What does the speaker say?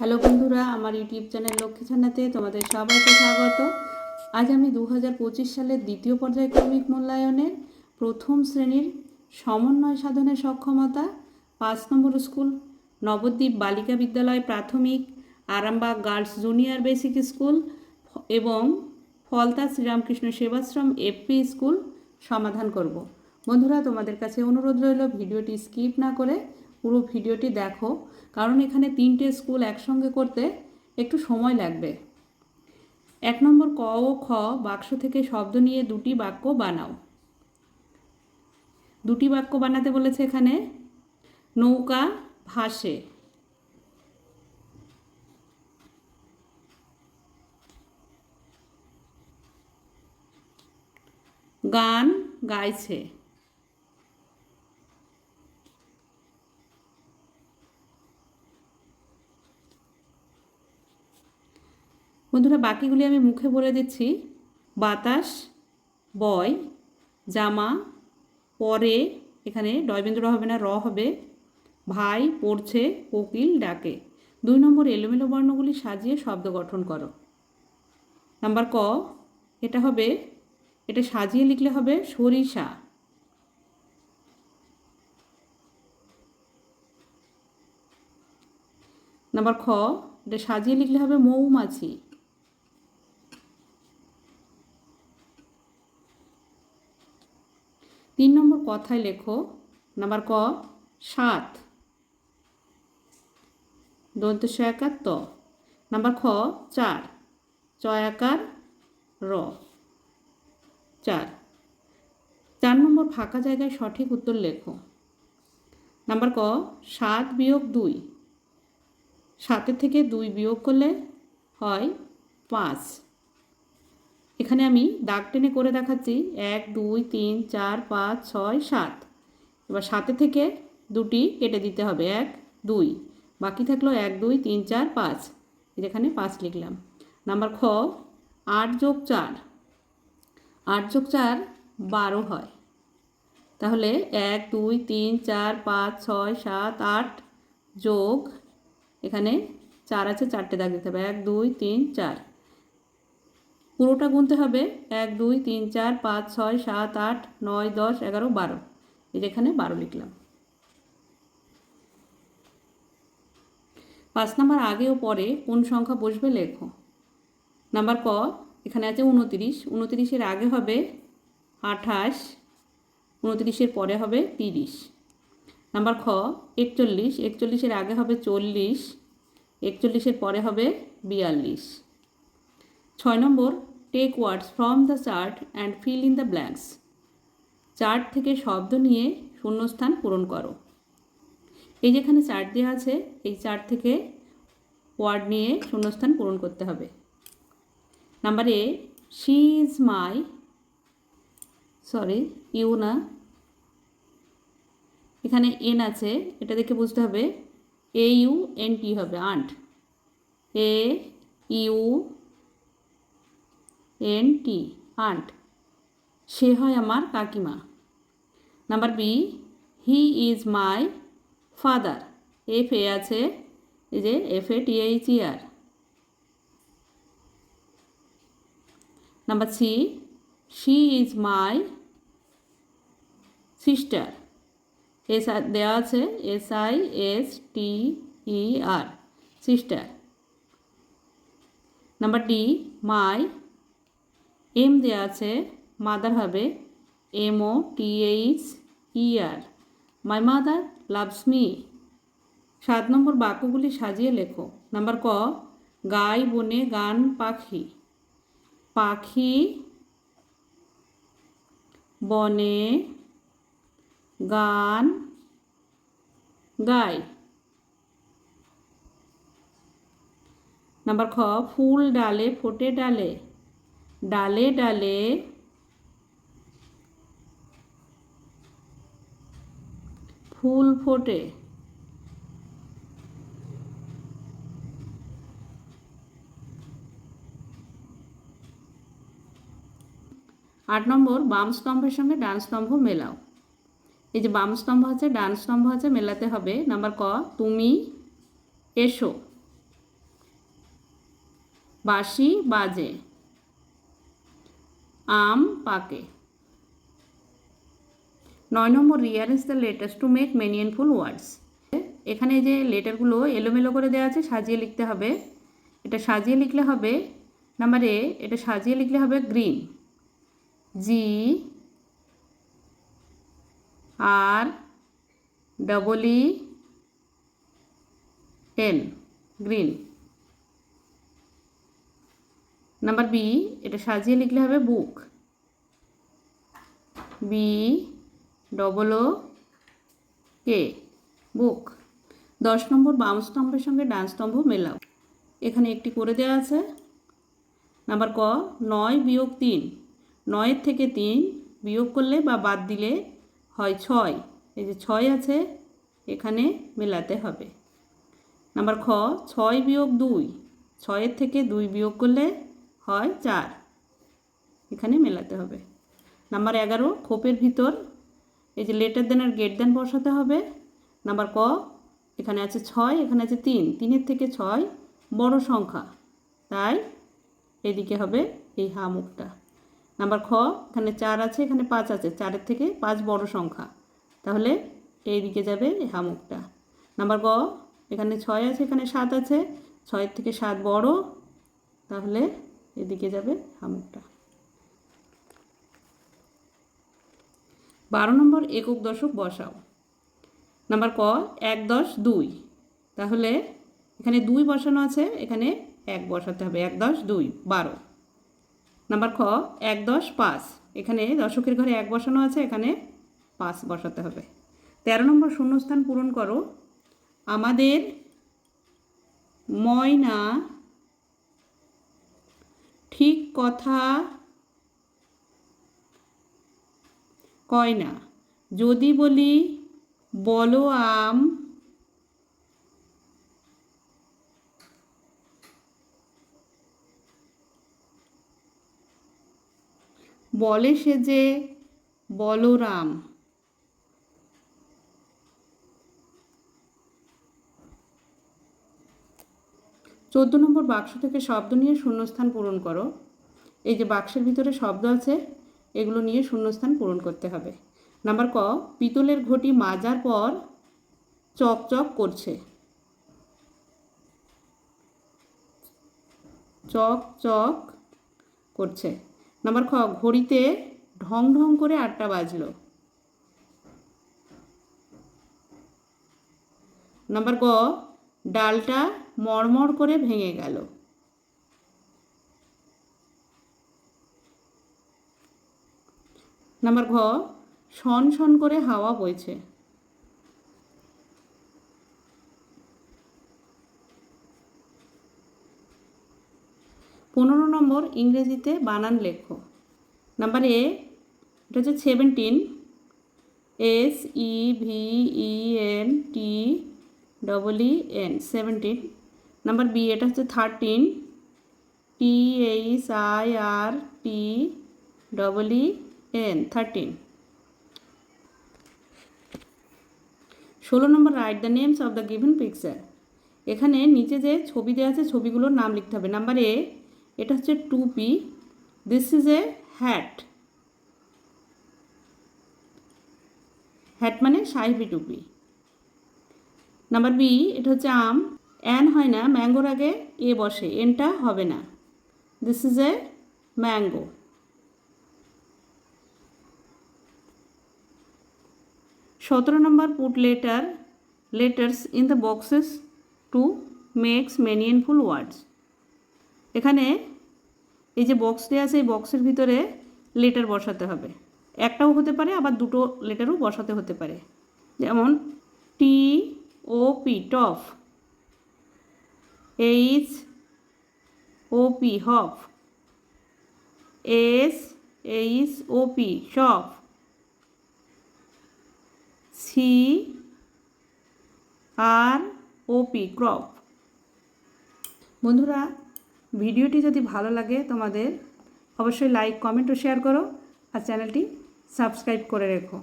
Hello বন্ধুরা, আমার YouTube channel Lakshmi ছানাতে তোমাদের সবাইকে স্বাগত। আজ আমি দু হাজার পঁচিশ সালের দ্বিতীয় পর্যায়ক্রমিক মূল্যায়নের প্রথম শ্রেণির সমন্বয় সাধনের সক্ষমতা, পাঁচ নম্বর স্কুল, নবদ্বীপ বালিকা বিদ্যালয় প্রাথমিক, Arambagh girls junior basic school এবং ফলতা শ্রীরামকৃষ্ণ সেবাশ্রম এপি স্কুল সমাধান করব। বন্ধুরা, তোমাদের কাছে অনুরোধ রইল, ভিডিওটি স্কিপ না করে পুরো ভিডিওটি দেখো, কারণ এখানে তিনটে স্কুল একসঙ্গে করতে একটু সময় লাগবে। এক নম্বর ক ও খ বাক্স থেকে শব্দ নিয়ে দুটি বাক্য বানাও। দুটি বাক্য বানাতে বলেছে এখানে, নৌকা ভাসে। গান গাইছে। বন্ধুরা, বাকিগুলি আমি মুখে বলে দিচ্ছি। বাতাস, বয়, জামা, পরে, এখানে ডয়বেন্দ্র হবে না, র হবে। ভাই, পড়ছে, কোকিল ডাকে। দুই নম্বর এলোমেলো বর্ণগুলি সাজিয়ে শব্দ গঠন করো। নাম্বার ক, এটা হবে, এটা সাজিয়ে লিখলে হবে সরিষা। নাম্বার খ, এটা সাজিয়ে লিখলে হবে মৌমাছি। তিন নম্বর কথায় লেখো, নাম্বার ক, সাত। দন্ত একার ত। নাম্বার খ, চার। চয়াকার র। চার। চার নম্বর ফাঁকা জায়গায় সঠিক উত্তর লেখো। নাম্বার ক, সাত বিয়োগ দুই। সাতের থেকে দুই বিয়োগ করলে হয় পাঁচ। এখানে আমি দাগ টেনে করে দেখাচ্ছি। এক, দুই, তিন, চার, পাঁচ, ছয়, সাত। এবার সাতে থেকে দুটি কেটে দিতে হবে। এক, দুই। বাকি থাকল এক, দুই, তিন, চার, পাঁচ। যেখানে পাঁচ লিখলাম। নাম্বার খ, আট যোগ চার। আট যোগ চার বারো হয়। তাহলে এক, দুই, তিন, চার, পাঁচ, ছয়, সাত, আট যোগ এখানে চার আছে, চারটে দাগ দিতে হবে। এক, দুই, তিন, চার। পুরোটা গুনতে হবে এক, দুই, তিন, চার, পাঁচ, ছয়, সাত, আট, নয়, দশ, এগারো, বারো। এই যেখানে বারো লিখলাম। পাঁচ নাম্বার আগে ও পরে কোন সংখ্যা বসবে লেখো। নাম্বার ক, এখানে আছে উনতিরিশ। উনতিরিশের আগে হবে আঠাশ। উনতিরিশের পরে হবে তিরিশ। নাম্বার খ, একচল্লিশ। একচল্লিশের আগে হবে চল্লিশ। একচল্লিশের পরে হবে বিয়াল্লিশ। ছয় নম্বর take words from the chart and fill in the blanks chart থেকে শব্দ নিয়ে শূন্যস্থান পূরণ করো। এই যেখানে চার্ট দেওয়া আছে, এই চার্ট থেকে ওয়ার্ড নিয়ে শূন্যস্থান পূরণ করতে হবে। Number A she is my sorry you না এখানে এন আছে, এটা দেখে বুঝতে হবে। এ ইউ এন টি হবে aunt A U N T, aunt. সে হয় আমার কাকিমা। Number B, he is my father. F A আছে, এই যে F A T H E R. Number C, she is my sister. S R দেওয়া আছে, S I S T E R, sister. Number D, my M দেওয়া আছে mother হবে M O T H E R my mother loves me সাত নম্বর বাক্যগুলি সাজিয়ে লেখো। নাম্বার ক, গাই বনে গান পাখি। পাখি বনে গান গায়। নাম্বার খ, ফুল ডালে, ফোটে ডালে। ডালে ডালে ফুল ফোটে। আট নম্বর, বাম স্তম্ভের সঙ্গে ডান স্তম্ভ মেলাও। এই যে বাম স্তম্ভ আছে, ডান স্তম্ভ আছে, মেলাতে হবে। নাম্বার ক, তুমি এসো। বাঁশি বাজে। আম পাকে। নয় নম্বর rearrange the letters to make meaningful words এখানে যে লেটারগুলো এলোমেলো করে দেওয়া আছে, সাজিয়ে লিখতে হবে। এটা সাজিয়ে লিখলে হবে নাম্বার এ এটা সাজিয়ে লিখলে হবে green G R double E N green number B, এটা সাজিয়ে লিখলে হবে বুক বি ডবল ও কে বুক দশ নম্বর বাম স্তম্ভের সঙ্গে ডান স্তম্ভ মেলাও। এখানে একটি করে দেওয়া আছে। নাম্বার ক, নয় বিয়োগ তিন। নয়ের থেকে তিন বিয়োগ করলে বা বাদ দিলে হয় ছয়। এই যে ছয় আছে, এখানে মেলাতে হবে। নাম্বার খ, ছয় বিয়োগ দুই। ছয়ের থেকে দুই বিয়োগ করলে হয় চার। এখানে মেলাতে হবে। নাম্বার এগারো, খোপের ভিতর, এই যে লেটার দেন আর গেট দেন বসাতে হবে। নাম্বার ক, এখানে আছে ছয়, এখানে আছে তিন। তিনের থেকে ছয় বড় সংখ্যা। তাই এদিকে হবে এই হা মুখটা। নাম্বার খ, এখানে চার আছে, এখানে পাঁচ আছে। চারের থেকে পাঁচ বড় সংখ্যা। তাহলে এই দিকে যাবে এই হা মুখটা। নাম্বার গ, এখানে ছয় আছে, এখানে সাত আছে। ছয়ের থেকে সাত বড়। তাহলে এদিকে যাবে হামুকটা। বারো নম্বর একক দশক বসাও। নাম্বার ক, এক দশ দুই। তাহলে এখানে দুই বসানো আছে, এখানে এক বসাতে হবে, এক দশ দুই, বারো। নাম্বার খ, এক দশ পাঁচ। এখানে দশকের ঘরে এক বসানো আছে, এখানে পাঁচ বসাতে হবে। তেরো নম্বর শূন্যস্থান পূরণ করো। আমাদের ময়না ঠিক কথা কয় না। যদি বলি বলো আম। বলে সে যে বলরাম। চোদ্দ নম্বর বাক্স থেকে শব্দ নিয়ে শূন্যস্থান পূরণ করো। এই যে বাক্সের ভিতরে শব্দ আছে, এগুলো নিয়ে শূন্যস্থান পূরণ করতে হবে। নাম্বার ক, পিতলের ঘটি মাজার পর চকচক করছে। চক চক করছে। নাম্বার খ, ঘড়িতে ঢং ঢং করে আটটা বাজলো। নাম্বার গ, ডালটা মড়মড় করে ভেঙে গেল। নাম্বার ঘ, শন শন করে হাওয়া বইছে। পনেরো নম্বর ইংরেজিতে বানান লেখো। নাম্বার এ, এটা হচ্ছে seventeen, S E V E N T double E N, seventeen. Number B, এটা হচ্ছে thirteen T H I R T double E N thirteen ষোলো নম্বর write the names of the given picture এখানে নিচে যে ছবি দেওয়া আছে, ছবিগুলোর নাম লিখতে হবে। নাম্বার এ, এটা হচ্ছে টুপি this is a hat hat মানে সাহেবি টুপি নাম্বার বি, এটা হচ্ছে আম। অ্যান হয় না, ম্যাঙ্গোর আগে এ বসে, এনটা হবে না। দিস ইজ এ ম্যাঙ্গো সতেরো নম্বর put letter letters in the boxes to makes meaningful words এখানে এই যে বক্স দেওয়া আছে, এই বক্সের ভিতরে লেটার বসাতে হবে। একটাও হতে পারে, আবার দুটো লেটারও বসাতে হতে পারে। যেমন T O P top H O P hop S H O P shop C R O P crop বন্ধুরা, ভিডিওটি যদি ভালো লাগে তোমাদের, অবশ্যই লাইক কমেন্ট ও শেয়ার করো আর চ্যানেলটি সাবস্ক্রাইব করে রেখো।